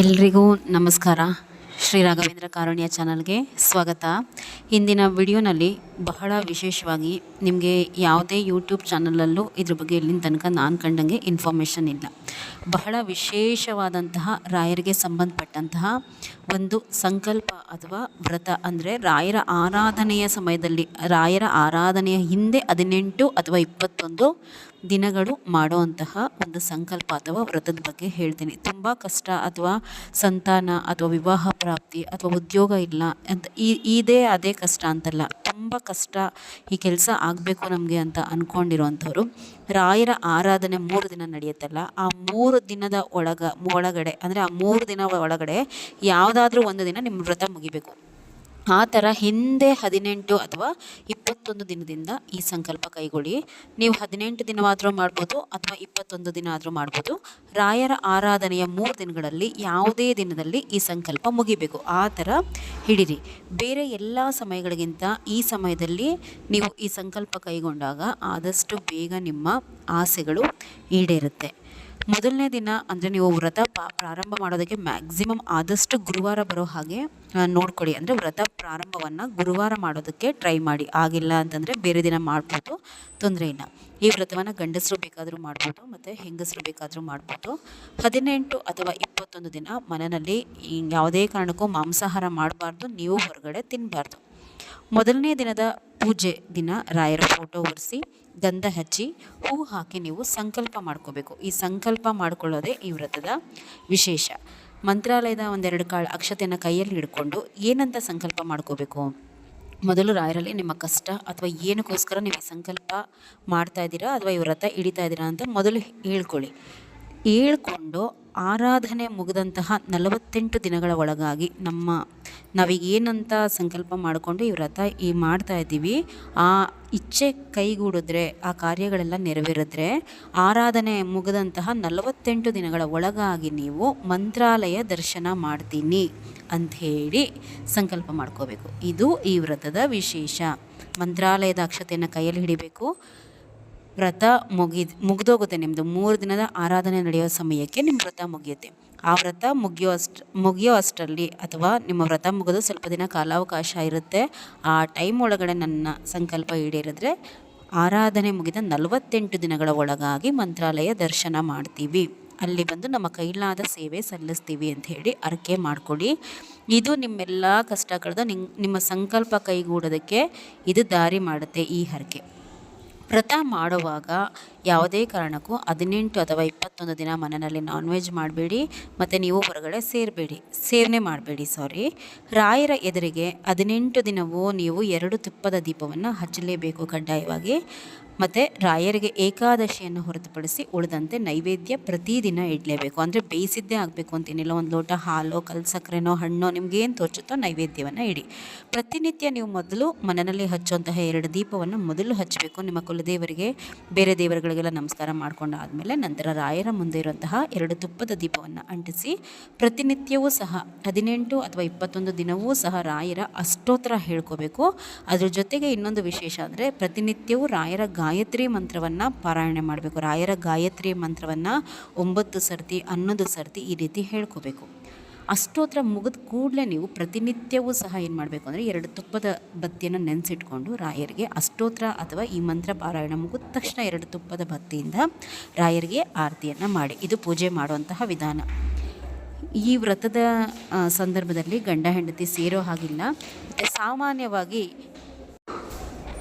ಎಲ್ರಿಗೂ ನಮಸ್ಕಾರ. ಶ್ರೀ ರಾಘವೇಂದ್ರ ಕಾರುಣ್ಯ ಚಾನಲ್ಗೆ ಸ್ವಾಗತ. ಇಂದಿನ ವಿಡಿಯೋನಲ್ಲಿ ಬಹಳ ವಿಶೇಷವಾಗಿ ನಿಮಗೆ ಯಾವುದೇ ಯೂಟ್ಯೂಬ್ ಚಾನಲಲ್ಲೂ ಇದ್ರ ಬಗ್ಗೆ ಇಲ್ಲಿನ ತನಕ ನಾನು ಕಂಡಂಗೆ ಇನ್ಫಾರ್ಮೇಷನ್ ಇಲ್ಲ. ಬಹಳ ವಿಶೇಷವಾದಂತಹ ರಾಯರಿಗೆ ಸಂಬಂಧಪಟ್ಟಂತಹ ಒಂದು ಸಂಕಲ್ಪ ಅಥವಾ ವ್ರತ ಅಂದರೆ ರಾಯರ ಆರಾಧನೆಯ ಸಮಯದಲ್ಲಿ, ರಾಯರ ಆರಾಧನೆಯ ಹಿಂದೆ ಹದಿನೆಂಟು ಅಥವಾ ಇಪ್ಪತ್ತೊಂದು ದಿನಗಳು ಮಾಡುವಂತಹ ಒಂದು ಸಂಕಲ್ಪ ಅಥವಾ ವ್ರತದ ಬಗ್ಗೆ ಹೇಳ್ತೀನಿ. ತುಂಬ ಕಷ್ಟ ಅಥವಾ ಸಂತಾನ ಅಥವಾ ವಿವಾಹ ಪ್ರಾಪ್ತಿ ಅಥವಾ ಉದ್ಯೋಗ ಇಲ್ಲ ಅಂತ ಈ, ಇದೇ ಅದೇ ಕಷ್ಟ ಅಂತಲ್ಲ. ತುಂಬ ಕಷ್ಟ ಈ ಕೆಲಸ ಆಗಬೇಕು ನಮಗೆ ಅಂತ ಅಂದ್ಕೊಂಡಿರೋವಂಥವ್ರು ರಾಯರ ಆರಾಧನೆ ಮೂರು ದಿನ ನಡೆಯುತ್ತಲ್ಲ. ಆ ಮೂರು ದಿನದ ಒಳಗ, ಒಳಗಡೆ, ಅಂದರೆ ಆ ಮೂರು ದಿನ ಒಳಗಡೆ ಯಾವುದಾದ್ರೂ ಒಂದು ದಿನ ನಿಮ್ಮ ವ್ರತ ಮುಗಿಬೇಕು. ಆ ಥರ ಹಿಂದೆ ಹದಿನೆಂಟು ಅಥವಾ ಇಪ್ಪತ್ತೊಂದು ದಿನದಿಂದ ಈ ಸಂಕಲ್ಪ ಕೈಗೊಳ್ಳಿ. ನೀವು ಹದಿನೆಂಟು ದಿನವಾದರೂ ಮಾಡ್ಬೋದು ಅಥವಾ ಇಪ್ಪತ್ತೊಂದು ದಿನ ಆದರೂ ಮಾಡ್ಬೋದು. ರಾಯರ ಆರಾಧನೆಯ ಮೂರು ದಿನಗಳಲ್ಲಿ ಯಾವುದೇ ದಿನದಲ್ಲಿ ಈ ಸಂಕಲ್ಪ ಮುಗಿಬೇಕು. ಆ ಥರ ಹಿಡಿರಿ. ಬೇರೆ ಎಲ್ಲ ಸಮಯಗಳಿಗಿಂತ ಈ ಸಮಯದಲ್ಲಿ ನೀವು ಈ ಸಂಕಲ್ಪ ಕೈಗೊಂಡಾಗ ಆದಷ್ಟು ಬೇಗ ನಿಮ್ಮ ಆಸೆಗಳು ಈಡೇರುತ್ತೆ. ಮೊದಲನೇ ದಿನ ಅಂದರೆ ನೀವು ವ್ರತ ಪ್ರಾರಂಭ ಮಾಡೋದಕ್ಕೆ ಮ್ಯಾಕ್ಸಿಮಮ್ ಆದಷ್ಟು ಗುರುವಾರ ಬರೋ ಹಾಗೆ ನೋಡ್ಕೊಳ್ಳಿ. ಅಂದರೆ ವ್ರತ ಪ್ರಾರಂಭವನ್ನು ಗುರುವಾರ ಮಾಡೋದಕ್ಕೆ ಟ್ರೈ ಮಾಡಿ. ಆಗಿಲ್ಲ ಅಂತಂದರೆ ಬೇರೆ ದಿನ ಮಾಡ್ಬೋದು, ತೊಂದರೆ ಇಲ್ಲ. ಈ ವ್ರತವನ್ನು ಗಂಡಸರು ಬೇಕಾದರೂ ಮಾಡ್ಬೋದು, ಮತ್ತು ಹೆಂಗಸರು ಬೇಕಾದರೂ ಮಾಡ್ಬೋದು. ಹದಿನೆಂಟು ಅಥವಾ ಇಪ್ಪತ್ತೊಂದು ದಿನ ಮನೆಯಲ್ಲಿ ಯಾವುದೇ ಕಾರಣಕ್ಕೂ ಮಾಂಸಾಹಾರ ಮಾಡಬಾರ್ದು, ನೀವು ಹೊರಗಡೆ ತಿನ್ನಬಾರ್ದು ಮೊದಲನೇ ದಿನದ ಪೂಜೆ ದಿನ ರಾಯರ ಫೋಟೋ ಒರೆಸಿ ಗಂಧ ಹಚ್ಚಿ ಹೂ ಹಾಕಿ ನೀವು ಸಂಕಲ್ಪ ಮಾಡ್ಕೋಬೇಕು. ಈ ಸಂಕಲ್ಪ ಮಾಡ್ಕೊಳ್ಳೋದೇ ಈ ವ್ರತದ ವಿಶೇಷ. ಮಂತ್ರಾಲಯದ ಒಂದೆರಡು ಕಾಳು ಅಕ್ಷತೆಯನ್ನು ಕೈಯಲ್ಲಿ ಹಿಡ್ಕೊಂಡು ಏನಂತ ಸಂಕಲ್ಪ ಮಾಡ್ಕೋಬೇಕು? ಮೊದಲು ರಾಯರಲ್ಲಿ ನಿಮ್ಮ ಕಷ್ಟ ಅಥವಾ ಏನಕ್ಕೋಸ್ಕರ ನೀವು ಸಂಕಲ್ಪ ಮಾಡ್ತಾ ಇದ್ದೀರಾ ಅಥವಾ ಈ ವ್ರತ ಹಿಡಿತಾ ಇದ್ದೀರಾ ಅಂತ ಮೊದಲು ಹೇಳ್ಕೊಳ್ಳಿ. ಹೇಳ್ಕೊಂಡು ಆರಾಧನೆ ಮುಗಿದಂತಹ ನಲವತ್ತೆಂಟು ದಿನಗಳ ಒಳಗಾಗಿ ನಮ್ಮ ನಾವೀಗ ಏನಂತ ಸಂಕಲ್ಪ ಮಾಡಿಕೊಂಡು ಈ ವ್ರತ ಈ ಮಾಡ್ತಾ ಇದ್ದೀವಿ. ಆ ಇಚ್ಛೆ ಕೈಗೂಡಿದ್ರೆ, ಆ ಕಾರ್ಯಗಳೆಲ್ಲ ನೆರವೇರಿದ್ರೆ, ಆರಾಧನೆ ಮುಗಿದಂತಹ ನಲವತ್ತೆಂಟು ದಿನಗಳ ಒಳಗಾಗಿ ನೀವು ಮಂತ್ರಾಲಯ ದರ್ಶನ ಮಾಡ್ತೀನಿ ಅಂಥೇಳಿ ಸಂಕಲ್ಪ ಮಾಡ್ಕೋಬೇಕು. ಇದು ಈ ವ್ರತದ ವಿಶೇಷ. ಮಂತ್ರಾಲಯದ ಅಕ್ಷತೆಯನ್ನು ಕೈಯಲ್ಲಿ ಹಿಡಿಬೇಕು. ವ್ರತ ಮುಗಿದ್, ಮುಗಿದೋಗುತ್ತೆ ನಿಮ್ಮದು ಮೂರು ದಿನದ ಆರಾಧನೆ ನಡೆಯೋ ಸಮಯಕ್ಕೆ ನಿಮ್ಮ ವ್ರತ ಮುಗಿಯುತ್ತೆ. ಆ ವ್ರತ ಮುಗಿಯೋ ಅಷ್ಟು, ಮುಗಿಯೋ ಅಷ್ಟರಲ್ಲಿ ಅಥವಾ ನಿಮ್ಮ ವ್ರತ ಮುಗಿದು ಸ್ವಲ್ಪ ದಿನ ಕಾಲಾವಕಾಶ ಇರುತ್ತೆ, ಆ ಟೈಮ್ ಒಳಗಡೆ ನನ್ನ ಸಂಕಲ್ಪ ಈಡೇರಿದ್ರೆ ಆರಾಧನೆ ಮುಗಿದ ನಲವತ್ತೆಂಟು ದಿನಗಳ ಒಳಗಾಗಿ ಮಂತ್ರಾಲಯ ದರ್ಶನ ಮಾಡ್ತೀವಿ. ಅಲ್ಲಿ ಬಂದು ನಮ್ಮ ಕೈಲಾದ ಸೇವೆ ಸಲ್ಲಿಸ್ತೀವಿ ಅಂತ ಹೇಳಿ ಅರಕೆ ಮಾಡ್ಕೊಳ್ಳಿ. ಇದು ನಿಮ್ಮೆಲ್ಲ ಕಷ್ಟಗಳದ ನಿಮ್, ನಿಮ್ಮ ಸಂಕಲ್ಪ ಕೈಗೂಡೋದಕ್ಕೆ ಇದು ದಾರಿ ಮಾಡುತ್ತೆ ಈ ಹರಕೆ. ವ್ರತ ಮಾಡುವಾಗ ಯಾವುದೇ ಕಾರಣಕ್ಕೂ ಹದಿನೆಂಟು ಅಥವಾ ಇಪ್ಪತ್ತೊಂದು ದಿನ ಮನೆಯಲ್ಲಿ ನಾನ್ ವೆಜ್ ಮಾಡಬೇಡಿ, ಮತ್ತು ನೀವು ಹೊರಗಡೆ ಸೇರಬೇಡಿ. ಸೇವನೆ ಮಾಡಬೇಡಿ ಸಾರಿ ರಾಯರ ಎದುರಿಗೆ ಹದಿನೆಂಟು ದಿನವೂ ನೀವು ಎರಡು ತುಪ್ಪದ ದೀಪವನ್ನು ಹಚ್ಚಲೇಬೇಕು, ಕಡ್ಡಾಯವಾಗಿ. ಮತ್ತು ರಾಯರಿಗೆ ಏಕಾದಶಿಯನ್ನು ಹೊರತುಪಡಿಸಿ ಉಳಿದಂತೆ ನೈವೇದ್ಯ ಪ್ರತಿದಿನ ಇಡಲೇಬೇಕು. ಅಂದರೆ ಬೇಯಿಸಿದ್ದೇ ಆಗಬೇಕು ಅಂತೇನಿಲ್ಲ ಒಂದು ಲೋಟ ಹಾಲೋ ಕಲ್ ಸಕ್ಕರೆನೋ ಹಣ್ಣೋ ಏನು ತೋಚುತ್ತೋ ನೈವೇದ್ಯವನ್ನು ಇಡಿ. ಪ್ರತಿನಿತ್ಯ ನೀವು ಮೊದಲು ಮನೆಯಲ್ಲಿ ಹಚ್ಚುವಂತಹ ಎರಡು ದೀಪವನ್ನು ಮೊದಲು ಹಚ್ಚಬೇಕು. ನಿಮ್ಮ ಕುಲದೇವರಿಗೆ, ಬೇರೆ ದೇವರುಗಳಿಗೆಲ್ಲ ನಮಸ್ಕಾರ ಮಾಡ್ಕೊಂಡಾದಮೇಲೆ ನಂತರ ರಾಯರ ಮುಂದೆ ಇರುವಂತಹ ಎರಡು ತುಪ್ಪದ ದೀಪವನ್ನು ಅಂಟಿಸಿ ಪ್ರತಿನಿತ್ಯವೂ ಸಹ ಹದಿನೆಂಟು ಅಥವಾ ಇಪ್ಪತ್ತೊಂದು ದಿನವೂ ಸಹ ರಾಯರ ಅಷ್ಟೋತ್ತರ ಹೇಳ್ಕೋಬೇಕು. ಅದ್ರ ಜೊತೆಗೆ ಇನ್ನೊಂದು ವಿಶೇಷ ಅಂದರೆ ಪ್ರತಿನಿತ್ಯವೂ ರಾಯರ ಗಾಯತ್ರಿ ಮಂತ್ರವನ್ನು ಪಾರಾಯಣೆ ಮಾಡಬೇಕು. ರಾಯರ ಗಾಯತ್ರಿ ಮಂತ್ರವನ್ನು ಒಂಬತ್ತು ಸರ್ತಿ, ಹನ್ನೊಂದು ಸರ್ತಿ ಈ ರೀತಿ ಹೇಳ್ಕೋಬೇಕು. ಅಷ್ಟೋತ್ರ ಮುಗಿದ ಕೂಡಲೇ ನೀವು ಪ್ರತಿನಿತ್ಯವೂ ಸಹ ಏನು ಮಾಡಬೇಕು ಅಂದರೆ ಎರಡು ತುಪ್ಪದ ಬತ್ತಿಯನ್ನು ನೆನೆಸಿಟ್ಕೊಂಡು ರಾಯರಿಗೆ ಅಷ್ಟೋತ್ರ ಅಥವಾ ಈ ಮಂತ್ರ ಪಾರಾಯಣ ಮುಗಿದ ತಕ್ಷಣ ಎರಡು ತುಪ್ಪದ ಬತ್ತಿಯಿಂದ ರಾಯರಿಗೆ ಆರತಿಯನ್ನು ಮಾಡಿ. ಇದು ಪೂಜೆ ಮಾಡುವಂತಹ ವಿಧಾನ. ಈ ವ್ರತದ ಸಂದರ್ಭದಲ್ಲಿ ಗಂಡ ಹೆಂಡತಿ ಸೇರೋ ಹಾಗಿಲ್ಲ. ಸಾಮಾನ್ಯವಾಗಿ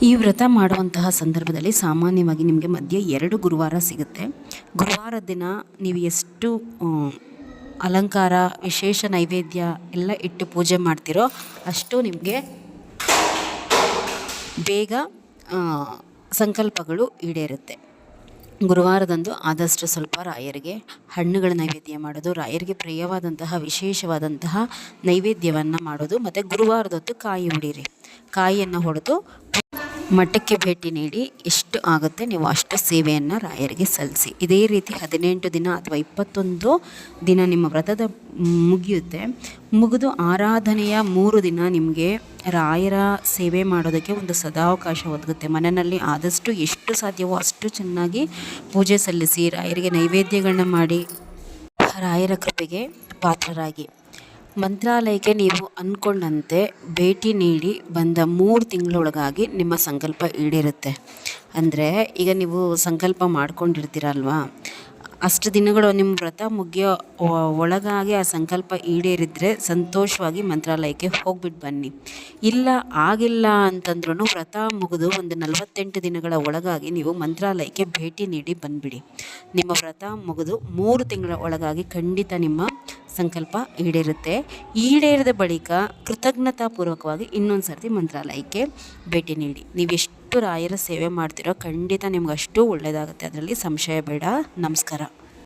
ಈ ವ್ರತ ಮಾಡುವಂತಹ ಸಂದರ್ಭದಲ್ಲಿ ಸಾಮಾನ್ಯವಾಗಿ ನಿಮಗೆ ಮಧ್ಯೆ ಎರಡು ಗುರುವಾರ ಸಿಗುತ್ತೆ. ಗುರುವಾರ ದಿನ ನೀವು ಎಷ್ಟು ಅಲಂಕಾರ, ವಿಶೇಷ ನೈವೇದ್ಯ ಎಲ್ಲ ಇಟ್ಟು ಪೂಜೆ ಮಾಡ್ತಿರೋ ಅಷ್ಟು ನಿಮಗೆ ಬೇಗ ಸಂಕಲ್ಪಗಳು ಈಡೇರುತ್ತೆ. ಗುರುವಾರದಂದು ಆದಷ್ಟು ಸ್ವಲ್ಪ ರಾಯರಿಗೆ ಹಣ್ಣುಗಳ ನೈವೇದ್ಯ ಮಾಡೋದು, ರಾಯರಿಗೆ ಪ್ರಿಯವಾದಂತಹ, ವಿಶೇಷವಾದಂತಹ ನೈವೇದ್ಯವನ್ನು ಮಾಡೋದು, ಮತ್ತು ಗುರುವಾರದೊತ್ತು ಕಾಯಿ ಹೊಡೀರಿ. ಕಾಯಿಯನ್ನು ಹೊಡೆದು ಮಠಕ್ಕೆ ಭೇಟಿ ನೀಡಿ ಎಷ್ಟು ಆಗುತ್ತೆ ನೀವು ಅಷ್ಟು ಸೇವೆಯನ್ನು ರಾಯರಿಗೆ ಸಲ್ಲಿಸಿ. ಇದೇ ರೀತಿ ಹದಿನೆಂಟು ದಿನ ಅಥವಾ ಇಪ್ಪತ್ತೊಂದು ದಿನ ನಿಮ್ಮ ವ್ರತದ ಮುಗಿಯುತ್ತೆ. ಮುಗಿದು ಆರಾಧನೆಯ ಮೂರು ದಿನ ನಿಮಗೆ ರಾಯರ ಸೇವೆ ಮಾಡೋದಕ್ಕೆ ಒಂದು ಸದಾವಕಾಶ ಒದಗುತ್ತೆ. ಮನೆಯಲ್ಲಿ ಆದಷ್ಟು ಎಷ್ಟು ಸಾಧ್ಯವೋ ಅಷ್ಟು ಚೆನ್ನಾಗಿ ಪೂಜೆ ಸಲ್ಲಿಸಿ ರಾಯರಿಗೆ ನೈವೇದ್ಯಗಳನ್ನ ಮಾಡಿ ರಾಯರ ಕೃಪೆಗೆ ಪಾತ್ರರಾಗಿ. ಮಂತ್ರಾಲಯಕ್ಕೆ ನೀವು ಅಂದ್ಕೊಂಡಂತೆ ಭೇಟಿ ನೀಡಿ ಬಂದ ಮೂರು ತಿಂಗಳೊಳಗಾಗಿ ನಿಮ್ಮ ಸಂಕಲ್ಪ ಈಡೇರುತ್ತೆ. ಅಂದರೆ ಈಗ ನೀವು ಸಂಕಲ್ಪ ಮಾಡ್ಕೊಂಡಿರ್ತೀರಲ್ವಾ? ಅಷ್ಟು ದಿನಗಳು ನಿಮ್ಮ ವ್ರತ ಮುಗಿಯೋ ಒಳಗಾಗಿ ಆ ಸಂಕಲ್ಪ ಈಡೇರಿದ್ರೆ ಸಂತೋಷವಾಗಿ ಮಂತ್ರಾಲಯಕ್ಕೆ ಹೋಗ್ಬಿಟ್ಟು ಬನ್ನಿ. ಇಲ್ಲ, ಆಗಿಲ್ಲ ಅಂತಂದ್ರೂ ವ್ರತ ಮುಗಿದು ಒಂದು ನಲವತ್ತೆಂಟು ದಿನಗಳ ಒಳಗಾಗಿ ನೀವು ಮಂತ್ರಾಲಯಕ್ಕೆ ಭೇಟಿ ನೀಡಿ ಬಂದುಬಿಡಿ. ನಿಮ್ಮ ವ್ರತ ಮುಗಿದು ಮೂರು ತಿಂಗಳ ಒಳಗಾಗಿ ಖಂಡಿತ ನಿಮ್ಮ ಸಂಕಲ್ಪ ಈಡೇರುತ್ತೆ. ಈಡೇರಿದ ಬಳಿಕ ಕೃತಜ್ಞತಾಪೂರ್ವಕವಾಗಿ ಇನ್ನೊಂದು ಸರ್ತಿ ಮಂತ್ರಾಲಯಕ್ಕೆ ಭೇಟಿ ನೀಡಿ. ನೀವು ಎಷ್ಟು ರಾಯರ ಸೇವೆ ಮಾಡ್ತೀರೋ ಖಂಡಿತ ನಿಮ್ಗೆ ಅಷ್ಟು ಒಳ್ಳೆಯದಾಗುತ್ತೆ ಅದರಲ್ಲಿ ಸಂಶಯ ಬೇಡ. ನಮಸ್ಕಾರ.